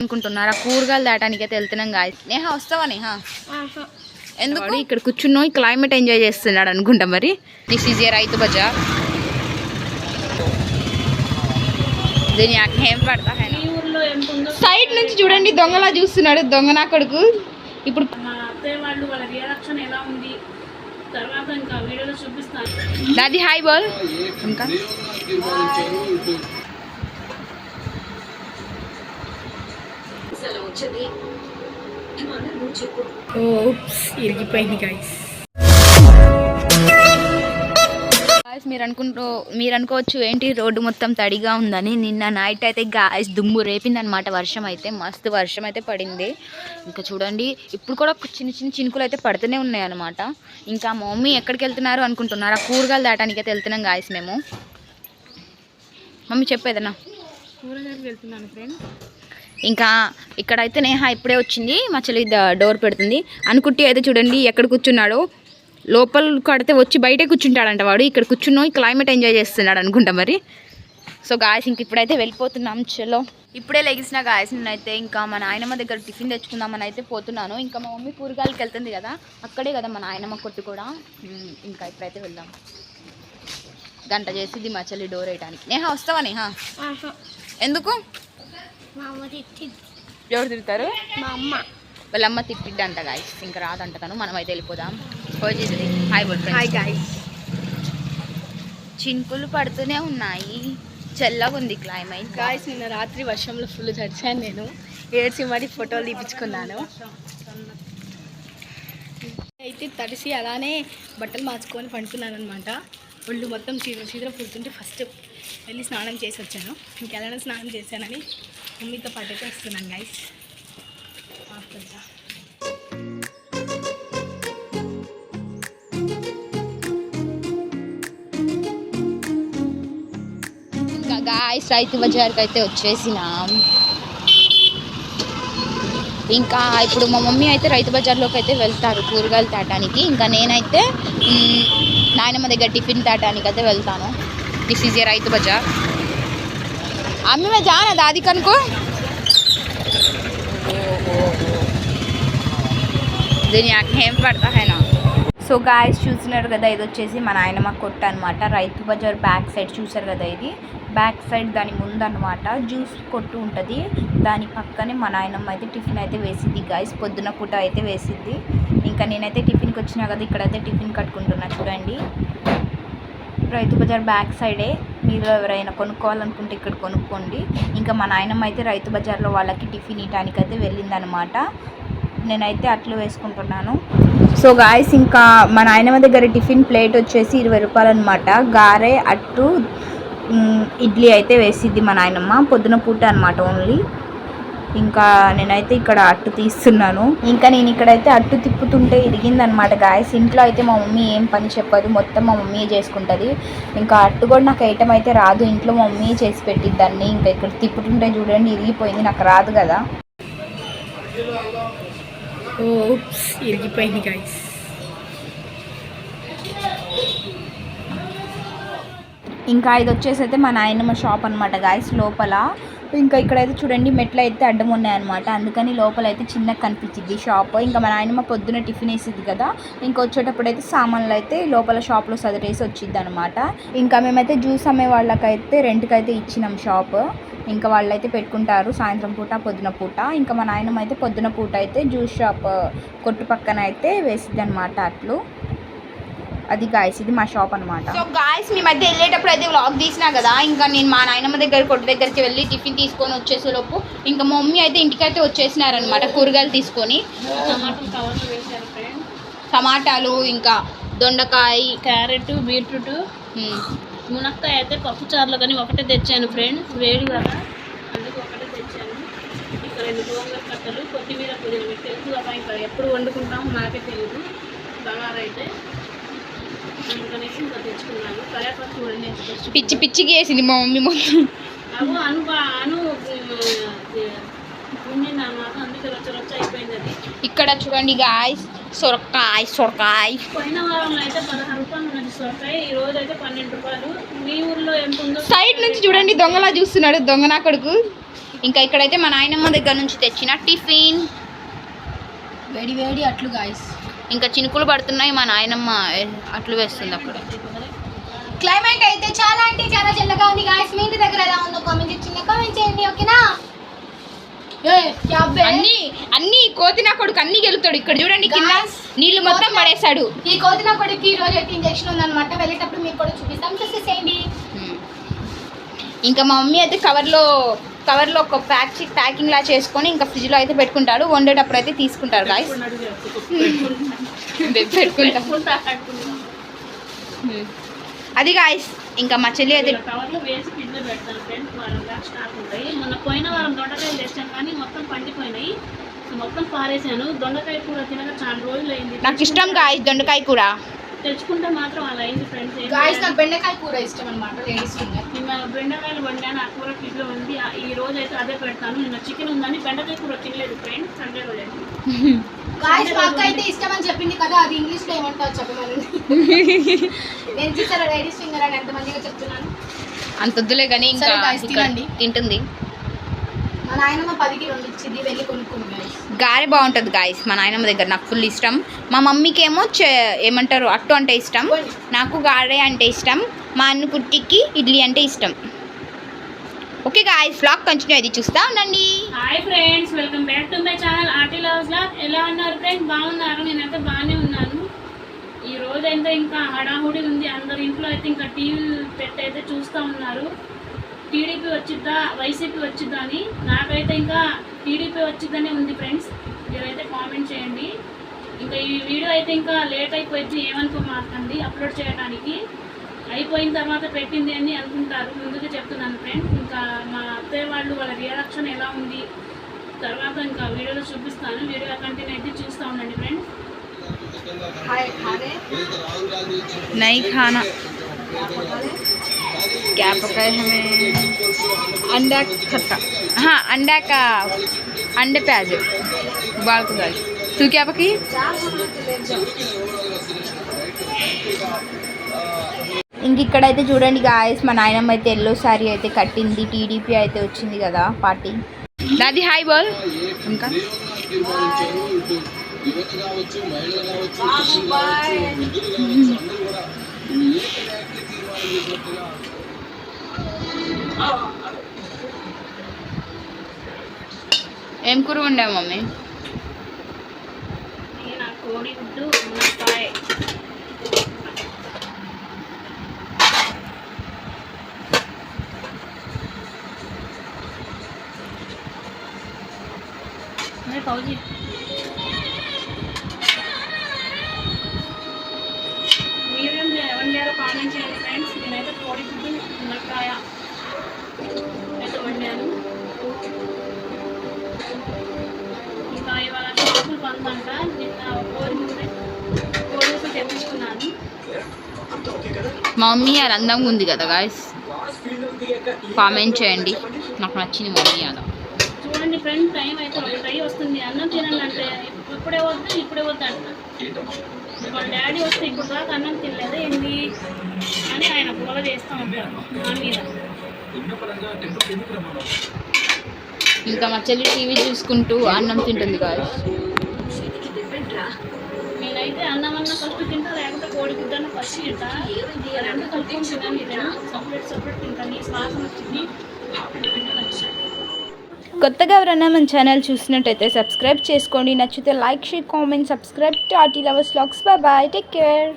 అనుకుంటున్నారా. కూరగాయలు దాటానికి అయితే వెళ్తున్నాం గాయ నేహ వస్తావా నేహ? ఎందుకు? ఇక్కడ కూర్చున్నాం ఈ క్లైమేట్ ఎంజాయ్ చేస్తున్నాడు అనుకుంటా మరి. This is a Rythu Bazar. దీని ఏం పడతా సైడ్ నుంచి చూడండి దొంగలా చూస్తున్నాడు దొంగ నా కొడుకు. ఇప్పుడు మా అత్తయ్య వాళ్ళు వాళ్ళ రియాక్షన్ ఎలా ఉంది? తర్వాత ఇంకా వీడియోలో చూపిస్తాను. దాది హాయ్ బాల్ ఇంకా? ఇరిగిపోయింది గైస్ గాయస్ మీరు అనుకుంటూ మీరు అనుకోవచ్చు ఏంటి రోడ్డు మొత్తం తడిగా ఉందని. నిన్న నైట్ అయితే గాయస్ దుమ్ము రేపిందనమాట వర్షం అయితే మస్తు వర్షం అయితే పడింది. ఇంకా చూడండి ఇప్పుడు కూడా చిన్న చిన్న చినుకులు అయితే పడుతూనే ఉన్నాయి అనమాట ఇంకా మా మమ్మీ ఎక్కడికి వెళ్తున్నారు అనుకుంటున్నారా? కూరగాయలు దాటానికి అయితే వెళ్తున్నాం గాయస్ మేము. మమ్మీ చెప్పేదన్నా కూరగాయలు వెళ్తున్నాను ఫ్రెండ్ ఇంకా ఇక్కడైతే నేహ ఇప్పుడే వచ్చింది మా చెల్లి డోర్ పెడుతుంది. అనుకుంటే అయితే చూడండి ఎక్కడ కూర్చున్నాడో. లోపల కడితే వచ్చి బయటే కూర్చుంటాడంట వాడు. ఇక్కడ కూర్చున్నాం క్లైమేట్ ఎంజాయ్ చేస్తున్నాడు అనుకుంటా మరి. సో గాయస్ ఇంక ఇప్పుడైతే వెళ్ళిపోతున్నాం చలో. ఇప్పుడే లెగిసిన గాయస్ నేనైతే ఇంకా మా నాయనమ్మ దగ్గర టిఫిన్ తెచ్చుకుందామని అయితే పోతున్నాను. ఇంకా మా మమ్మీ కూరగాయలకి వెళ్తుంది కదా అక్కడే కదా మా నాయనమ్మ కొట్టు కూడా. ఇంకా ఇప్పుడైతే వెళ్దాం. గంట చేసిద్ది మా చెల్లి డోర్ వేయడానికి నేహ వస్తావా నేహ? ఎందుకు? మా అమ్మ తిట్టింది. ఎవరు తిడతారు? మా అమ్మ. వాళ్ళ అమ్మ తిట్టిద్దంట గాయస్ ఇంకా రాదంట తను. మనం అయితే వెళ్ళిపోదాం పోజేది హాయ్ బోల్ హాయ్ గాయస్ చినుకులు పడుతూనే ఉన్నాయి. చల్లగా ఉంది క్లైమేట్ గాయస్ నిన్న రాత్రి వర్షంలో ఫుల్ తడిచాను నేను. ఏడ్చి మరి ఫోటోలు తీపించుకున్నాను. అయితే తడిసి అలానే బట్టలు మార్చుకొని పండుకున్నాను అనమాట ఒళ్ళు మొత్తం చీర చీర పుడుతుంటే ఫస్ట్ వెళ్ళి స్నానం చేసి వచ్చాను. ఇంకెలానే స్నానం చేశానని మమ్మీతో పాటు అయితే వస్తున్నాను గైస్ ఇంకా గాయస్ రైతు బజార్కి అయితే వచ్చేసినాం. ఇంకా ఇప్పుడు మా మమ్మీ అయితే రైతు బజార్లోకి అయితే వెళ్తారు కూరగాయలు తేటానికి. ఇంకా నేనైతే నాయనమ్మ దగ్గర టిఫిన్ తేటానికి అయితే వెళ్తాను. This is a Rythu Bazar అమ్మ मैं जाना दादी कन को దీని ఏం పడతా హైనా సో గాయస్ చూస్తున్నారు కదా ఇది వచ్చేసి మా నాయనమ్మ కొట్టు అనమాట రైతు బజార్ బ్యాక్ సైడ్ చూసారు కదా ఇది బ్యాక్ సైడ్ దాని ముందు అనమాట జ్యూస్ కొట్టు ఉంటుంది దాని పక్కనే మా నాయనమ్మ అయితే టిఫిన్ అయితే వేసిద్ది గాయస్ పొద్దున పూట అయితే వేసిద్ది ఇంకా నేనైతే టిఫిన్కి వచ్చినా కదా ఇక్కడైతే టిఫిన్ కట్టుకుంటున్నా చూడండి రైతు బజార్ బ్యాక్ సైడే మీరు ఎవరైనా కొనుక్కోవాలనుకుంటే ఇక్కడ కొనుక్కోండి. ఇంకా మా నాయనమ్మ అయితే రైతు బజార్లో వాళ్ళకి టిఫిన్ ఇవ్వడానికి అయితే వెళ్ళిందనమాట నేనైతే అట్లు వేసుకుంటున్నాను. సో గాయస్ ఇంకా మా నాయనమ్మ దగ్గర టిఫిన్ ప్లేట్ వచ్చేసి ఇరవై రూపాయలు అనమాట గారె అట్టు ఇడ్లీ అయితే వేసిద్ది మా నాయనమ్మ. పొద్దున పూట అనమాట ఓన్లీ ఇంకా నేనైతే ఇక్కడ అట్టు తీస్తున్నాను. ఇంకా నేను ఇక్కడైతే అట్టు తిప్పుతుంటే ఇరిగిందనమాట గాయస్. ఇంట్లో అయితే మా మమ్మీ ఏం పని చెప్పదు. మొత్తం మా మమ్మీ చేసుకుంటుంది. ఇంకా అట్టు కూడా నాకు ఐటమ్ అయితే రాదు. ఇంట్లో మా మమ్మీ చేసి పెట్టిద్దాన్ని ఇంకా ఇక్కడ తిప్పుతుంటే చూడండి ఇరిగిపోయింది. నాకు రాదు కదా. ఓప్స్ ఇరిగిపోయింది గాయస్. ఇంకా ఇది వచ్చేసి అయితే మా నాయనమ్మ షాప్ అనమాట గాయస్ లోపల. ఇంకా ఇక్కడైతే చూడండి మెట్లు అయితే అడ్డం ఉన్నాయన్నమాట. అందుకని లోపల అయితే చిన్నగా కనిపించింది షాప్ ఇంకా మా నాయనమ్మ పొద్దున టిఫిన్ వేసిద్ది కదా ఇంకా వచ్చేటప్పుడు అయితే సామాన్లు అయితే లోపల షాప్లో సదరేసి వచ్చింది అనమాట ఇంకా మేమైతే జ్యూస్ అమ్మే వాళ్ళకైతే రెంట్కి అయితే ఇచ్చినాం షాప్ ఇంకా వాళ్ళైతే పెట్టుకుంటారు సాయంత్రం పూట పొద్దున పూట. ఇంకా మా నాయనమ్మ అయితే పొద్దున పూట అయితే జ్యూస్ షాప్ కొట్టు పక్కన అయితే వేసిద్ది అనమాట అట్లు. అది గాయస్ ఇది మా షాప్ అనమాట సో గాయస్ మీ మధ్య వెళ్ళేటప్పుడు అయితే వ్లాగ్ తీసినా కదా ఇంకా నేను మా నాయనమ్మ దగ్గర కొట్టు దగ్గరికి వెళ్ళి టిఫిన్ తీసుకొని వచ్చేసేలోపు ఇంకా మా మమ్మీ అయితే ఇంటికైతే వచ్చేసినారనమాట కూరగాయలు తీసుకొని. టమాటా కవర్లో వేశారు ఫ్రెండ్ టమాటాలు ఇంకా దొండకాయ. Carrot beetroot. మునక్కాయ అయితే పప్పు చారులో కానీ ఒకటే తెచ్చాను ఫ్రెండ్స్ వేడి కదా అందుకు ఒకటే తెచ్చాను. ఇక్కడ రెండు గోంగూర కట్టలు కొత్తిమీర పుదీనా మీకు తెలుసు కదా ఇక్కడ ఎప్పుడు వండుకుంటాం నాకే తెలియదు బగారా పిచ్చి పిచ్చికి వేసింది మా మమ్మీ మొత్తం. ఇక్కడ చూడండి గాయస్ సొరకాయ సొరకాయ. పోయిన వారంలో అయితే పదహారు రూపాయలు ఉన్నది సొరకాయ ఈ రోజు అయితే పన్నెండు రూపాయలు. మీ ఊర్లో ఎంత ఉందో సైడ్ నుంచి చూడండి దొంగలా చూస్తున్నాడు దొంగ నా కొడుకు. ఇంకా ఇక్కడైతే మా నాయనమ్మ దగ్గర నుంచి తెచ్చిన టిఫిన్. వేడి వేడి అట్లు గాయస్ ఇంకా చినుకులు పడుతున్నాయి మా నాయనమ్మ అట్లు వేస్తుంది అక్కడ క్లైమేట్ అయితే చాలా అంటే చాలా చల్లగా ఉంది గాయస్ మీ ఇంటి దగ్గర ఎలా ఉందో కామెంట్ చిన్న కామెంట్ చేయండి ఓకేనా అన్ని అన్ని కోతి నా కొడుకు అన్ని గెలుతాడు. ఇక్కడ చూడండి కింద నీళ్ళు మొత్తం పడేశాడు. ఈ కోతిన కొడుకు ఈ రోజు అయితే ఇంజెక్షన్ ఉందన్నమాట. వెళ్ళేటప్పుడు మీకు కూడా చూపిస్తాం. చూసేసేయండి. ఇంకా మా మమ్మీ అయితే కవర్లో కవర్లో ఒక ప్యాక్ ప్యాకింగ్ లా చేసుకొని ఇంకా ఫ్రిడ్జ్లో అయితే పెట్టుకుంటాడు వండేటప్పుడు అయితే తీసుకుంటారు గాయస్ అది గాయస్ ఇంకా మా చెల్లి అయితే కవర్లో వేసి ఫ్రిడ్జ్లో పెడతాను ఫ్రెండ్స్ వారం దాకా స్టాక్ ఉంటాయి. మొన్న పోయిన వారం దొండకాయలు తెచ్చాను కానీ మొత్తం పండిపోయినాయి. సో మొత్తం పారేసాను. దొండకాయ కూర తినక చాలా రోజులు అయింది. నాకు ఇష్టం గాయస్ దొండకాయ కూర. తెచ్చుకుంటే మాత్రం అలా అయింది ఫ్రెండ్స్ గాయస్ నాకు బెండకాయ కూర ఇష్టం అనమాట లేడీస్ ఫింగర్ బెండకాయలు వండాను ఆ కూర ఫ్రిడ్జ్లో ఉంది. ఈ రోజు అయితే అదే పెడతాను. నిన్న చికెన్ ఉందని బెండకాయ కూర తినలేదు ఫ్రెండ్స్ సండే రోజు అయితే. గాయస్ అక్క అయితే ఇష్టం అని చెప్పింది కదా అది ఇంగ్లీష్లో ఏమంటారు చెప్పమని? నేను చూసారా లేడీస్ ఫింగర్ అని ఎంతమందిగా చెప్తున్నాను? అంత వద్దులే కానీ ఇంకా. తింటుంది. నాయనమ్మ పదికి రెండు ఇచ్చింది వెళ్ళి కొనుక్కుంది గాయస్ గారె బాగుంటుంది గాయస్ మా నాయనమ్మ దగ్గర నాకు ఫుల్ ఇష్టం. మా మమ్మీకి ఏమో చే- ఏమంటారు అట్టు అంటే ఇష్టం. నాకు గారె అంటే ఇష్టం. మా అన్న కుట్టికి ఇడ్లీ అంటే ఇష్టం. ఓకే గాయస్ బ్లాగ్ కంటిన్యూ అది చూస్తా ఉండండి. Hi friends welcome back to my channel arty loves లా ఎలా ఉన్నారు ఫ్రెండ్స్ బాగున్నారు? నేనైతే బాగానే ఉన్నాను. ఈ రోజు అయితే ఇంకా హడాహుడి ఉంది. అందరు ఇంట్లో అయితే ఇంకా టీవీ పెట్టి అయితే చూస్తూ ఉన్నారు. టీడీపీ వచ్చిద్దా వైసీపీ వచ్చిద్దా అని నాకైతే ఇంకా టీడీపీ వచ్చిద్దని ఉంది ఫ్రెండ్స్. మీరైతే కామెంట్ చేయండి. ఇంకా ఈ వీడియో అయితే ఇంకా లేట్ అయిపోయింది ఏమనుకో మాకండి అప్లోడ్ చేయడానికి అయిపోయిన తర్వాత పెట్టింది అని అనుకుంటారు ముందుగా చెప్తున్నాను ఫ్రెండ్స్. ఇంకా మా అత్తయ్య వాళ్ళు వాళ్ళ రియాక్షన్ ఎలా ఉంది తర్వాత ఇంకా వీడియోలో చూపిస్తాను. వీడియో కంటిన్యూ అయితే చూస్తూ ఉండండి ఫ్రెండ్స్. నై ఖానా क्या पकाए हमें अंडा खट्टा हाँ अंडा का अंडे प्याज उबाल को डाल तू क्या पकी ఇంక ఇక్కడైతే చూడండి గాయస్ మా నాయనమ్మ అయితే ఎల్లో శారీ అయితే కట్టింది టీడీపీ అయితే వచ్చింది కదా పార్టీ దాది హాయ్ బోల్ ఇంకా ఏం కూర వండావు మమ్మీ? ఇది నా కోడి గుడ్డు మునక్కాయ ఫౌజీ మీరేం వండారో కామెంట్ చేయండి ఫ్రెండ్స్ నేనైతే కోడి గుడ్డు మునక్కాయ అయితే వండాను ఇంకా ఇవాళ చేపలు పందంట నిన్న కోడి గుడ్డు కోడి గుడ్డు తెప్పించుకున్నాను మమ్మీ అది అందంగా ఉంది కదా గాయస్ కామెంట్ చేయండి నాకు నచ్చింది మమ్మీ అలా ఫ్రెండ్ టైం అయితే ఒకటై వస్తుంది. అన్నం తినండి అంటే ఇప్పుడే వద్దు ఇప్పుడే వద్దు అంట. వాళ్ళ డాడీ వస్తే ఇప్పుడు దాకా అన్నం తినలేదు ఏంటి అని ఆయన గోల చేస్తూ ఉంటారు నా మీద. ఇంకా మా చెల్లి టీవీ చూసుకుంటూ అన్నం తింటుంది గాయస్ నేనైతే అన్నం అన్న ఫస్ట్ తింటా లేకపోతే కోడి గుడ్డన్న ఫస్ట్ తింటా. రెండు రెండు సపరేట్ సపరేట్ తింటాను శ్వాసన వచ్చింది. కొత్తగా ఎవరైనా మన ఛానల్ చూసినట్టయితే సబ్స్క్రైబ్ చేసుకోండి. నచ్చితే like share comment subscribe. To arty lovers lakhs bye bye. Take care.